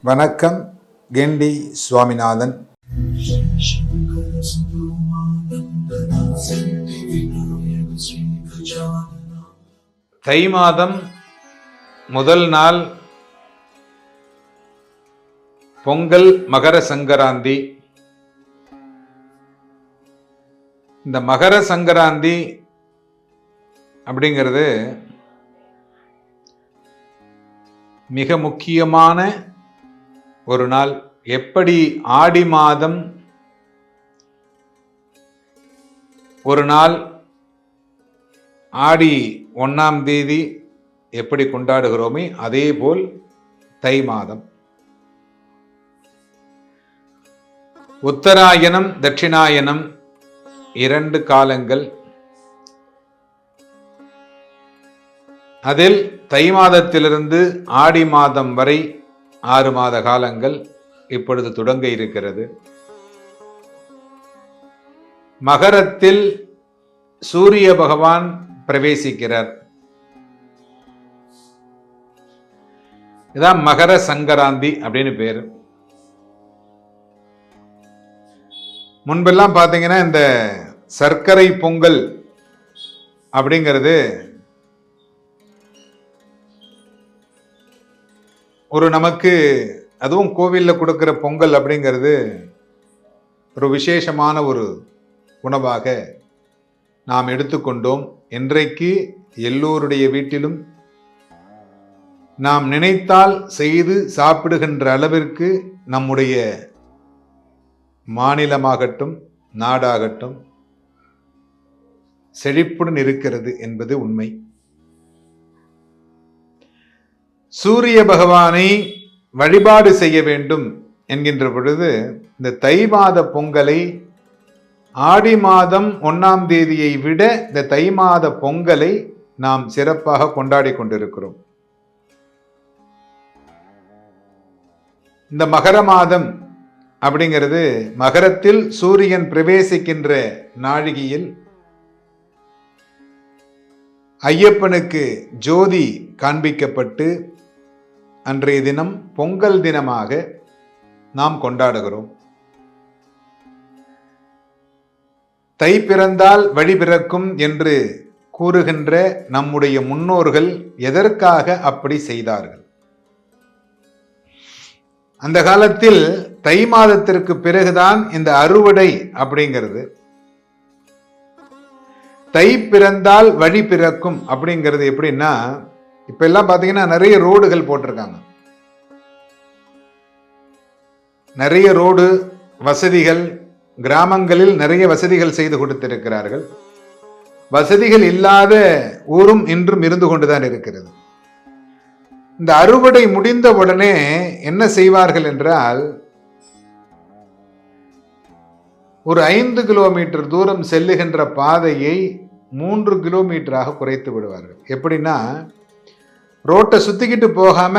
வணக்கம் கெண்டி சுவாமிநாதன். தை மாதம் முதல் நாள் பொங்கல் மகர சங்கராந்தி. இந்த மகர சங்கராந்தி அப்படிங்கிறது மிக முக்கியமான ஒரு நாள். எப்படி ஆடி மாதம் ஒரு நாள் ஆடி ஒன்றாம் தேதி எப்படி கொண்டாடுகிறோமே அதே போல் தை மாதம். உத்தராயணம் தட்சிணாயனம் இரண்டு காலங்கள் அதில் தை மாதத்திலிருந்து ஆடி மாதம் வரை ஆறு மாத காலங்கள் இப்பொழுது தொடங்க இருக்கிறது. மகரத்தில் சூரிய பகவான் பிரவேசிக்கிறார். இதான் மகர சங்கராந்தி அப்படின்னு பேர். முன்பெல்லாம் பார்த்தீங்கன்னா இந்த சர்க்கரை பொங்கல் அப்படிங்கிறது ஒரு நமக்கு அதுவும் கோவிலில் கொடுக்குற பொங்கல் அப்படிங்கிறது ஒரு விசேஷமான ஒரு உணவாக நாம் எடுத்துக்கொண்டோம். இன்றைக்கு எல்லோருடைய வீட்டிலும். நாம் நினைத்தால் செய்து சாப்பிடுகின்ற அளவிற்கு நம்முடைய மாநிலமாகட்டும் நாடாகட்டும் செழிப்புடன் இருக்கிறது என்பது உண்மை. சூரிய பகவானை வழிபாடு செய்ய வேண்டும் என்கின்ற பொழுது இந்த தை மாத பொங்கலை ஆடி மாதம் ஒன்றாம் தேதியை விட இந்த தை மாத பொங்கலை நாம் சிறப்பாக கொண்டாடி கொண்டிருக்கிறோம். இந்த மகர மாதம் அப்படிங்கிறது மகரத்தில் சூரியன் பிரவேசிக்கின்ற நாழிகையில் ஐயப்பனுக்கு ஜோதி காண்பிக்கப்பட்டு அன்றைய தினம் பொங்கல் தினமாக நாம் கொண்டாடுகிறோம். தை பிறந்தால் வழி பிறக்கும் என்று கூறுகின்ற நம்முடைய முன்னோர்கள் எதற்காக அப்படி செய்தார்கள்? அந்த காலத்தில் தை மாதத்திற்கு பிறகுதான் இந்த அறுவடை அப்படிங்கிறது. தை பிறந்தால் வழி பிறக்கும் அப்படிங்கிறது எப்படின்னா இப்ப எல்லாம் பாத்தீங்கன்னா நிறைய ரோடுகள் போட்டிருக்காங்க. நிறைய ரோடு வசதிகள் கிராமங்களில் நிறைய வசதிகள் செய்து கொடுத்திருக்கிறார்கள். வசதிகள் இல்லாத ஊரும் இன்றும் இருந்து கொண்டுதான் இருக்கிறது. இந்த அறுவடை முடிந்த உடனே என்ன செய்வார்கள் என்றால் ஒரு ஐந்து கிலோமீட்டர் தூரம் செல்லுகின்ற பாதையை மூன்று கிலோமீட்டராக குறைத்து விடுவார்கள். எப்படின்னா ரோட்டை சுத்திக்கிட்டு போகாம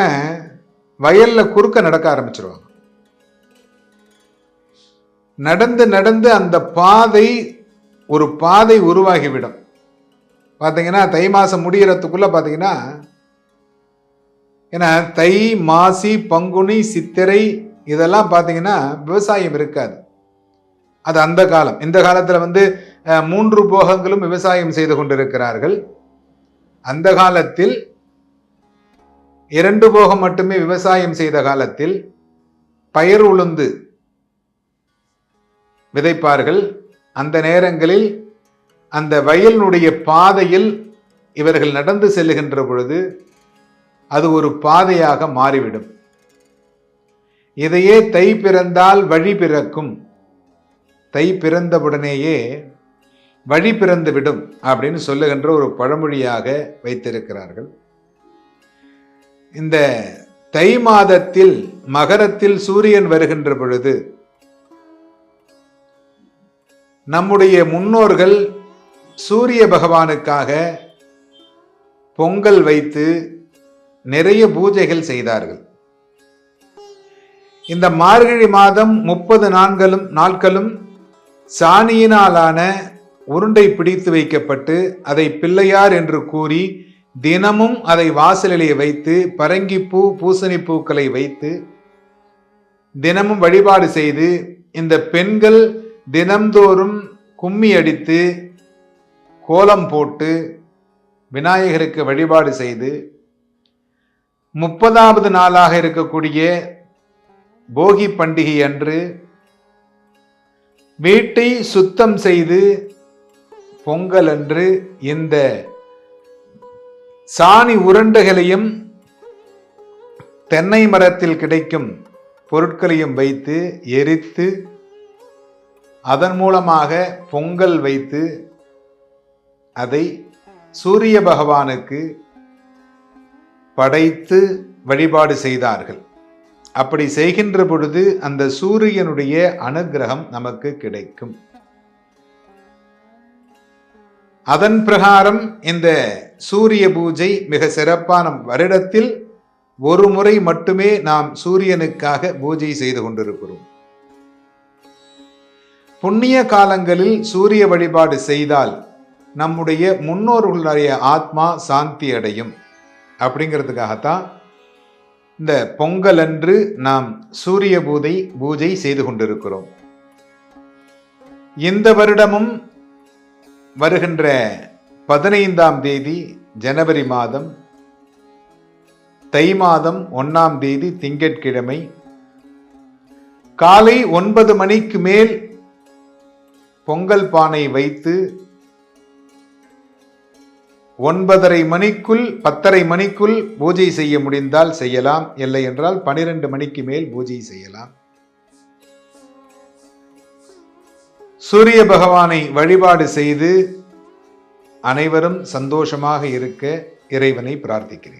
வயல்ல குறுக்க நடக்க ஆரம்பிச்சிருவாங்க. நடந்து நடந்து அந்த பாதை ஒரு பாதை உருவாகிவிடும். பார்த்தீங்கன்னா தை மாதம் முடிகிறதுக்குள்ள பார்த்தீங்கன்னா ஏன்னா தை மாசி பங்குனி சித்திரை இதெல்லாம் பார்த்தீங்கன்னா விவசாயம் இருக்காது. அது அந்த காலம். இந்த காலத்தில் வந்து மூன்று போகங்களும் விவசாயம் செய்து கொண்டிருக்கிறார்கள். அந்த காலத்தில் இரண்டு போகம் மட்டுமே விவசாயம் செய்த காலத்தில் பயிர் உளுந்து விதைப்பார்கள். அந்த நேரங்களில் அந்த வயலினுடைய பாதையில் இவர்கள் நடந்து செல்லுகின்ற பொழுது அது ஒரு பாதையாக மாறிவிடும். இதையே தை பிறந்தால் வழி பிறக்கும். தை பிறந்தவுடனேயே வழி பிறந்துவிடும் அப்படின்னு சொல்லுகின்ற ஒரு பழமொழியாக வைத்திருக்கிறார்கள். இந்த தை மாதத்தில் மகரத்தில் சூரியன் வருகின்ற பொழுது நம்முடைய முன்னோர்கள் சூரிய பகவானுக்காக பொங்கல் வைத்து நிறைய பூஜைகள் செய்தார்கள். இந்த மார்கழி மாதம் முப்பது நான்களும் நாட்களும் சாணியினாலான உருண்டை பிடித்து வைக்கப்பட்டு அதை பிள்ளையார் என்று கூறி தினமும் அதை வாசலிலே வைத்து பரங்கிப்பூ பூசணி பூக்களை வைத்து தினமும் வழிபாடு செய்து இந்த பெண்கள் தினம்தோறும் கும்மி அடித்து கோலம் போட்டு விநாயகருக்கு வழிபாடு செய்து முப்பதாவது நாளாக இருக்கக்கூடிய போகி பண்டிகை அன்று வீட்டை சுத்தம் செய்து பொங்கல் அன்று இந்த சாணி உருண்டைகளையும் தென்னை மரத்தில் கிடைக்கும் பொருட்களையும் வைத்து எரித்து அதன் மூலமாக பொங்கல் வைத்து அதை சூரிய பகவானுக்கு படைத்து வழிபாடு செய்தார்கள். அப்படி செய்கின்ற பொழுது அந்த சூரியனுடைய அனுகிரகம் நமக்கு கிடைக்கும். அதன் பிரகாரம் இந்த சூரிய பூஜை மிக சிறப்பான வருடத்தில் ஒரு முறை மட்டுமே நாம் சூரியனுக்காக பூஜை செய்து கொண்டிருக்கிறோம். புண்ணிய காலங்களில் சூரிய வழிபாடு செய்தால் நம்முடைய முன்னோர்களுடைய ஆத்மா சாந்தி அடையும். அப்படிங்கிறதுக்காகத்தான் இந்த பொங்கல் அன்று நாம் சூரிய பூதை பூஜை செய்து கொண்டிருக்கிறோம். இந்த வருடமும் வருகின்ற பதினைந்தாம் தேதி ஜனவரி மாதம் தை மாதம் ஒன்றாம் தேதி திங்கட்கிழமை காலை ஒன்பது மணிக்கு மேல் பொங்கல் பானை வைத்து ஒன்பதரை மணிக்குள் பத்தரை மணிக்குள் பூஜை செய்ய முடிந்தால் செய்யலாம். இல்லை என்றால் பனிரெண்டு மணிக்கு மேல் பூஜை செய்யலாம். சூரிய பகவானை வழிபாடு செய்து அனைவரும் சந்தோஷமாக இருக்க இறைவனை பிரார்த்திக்கிறேன்.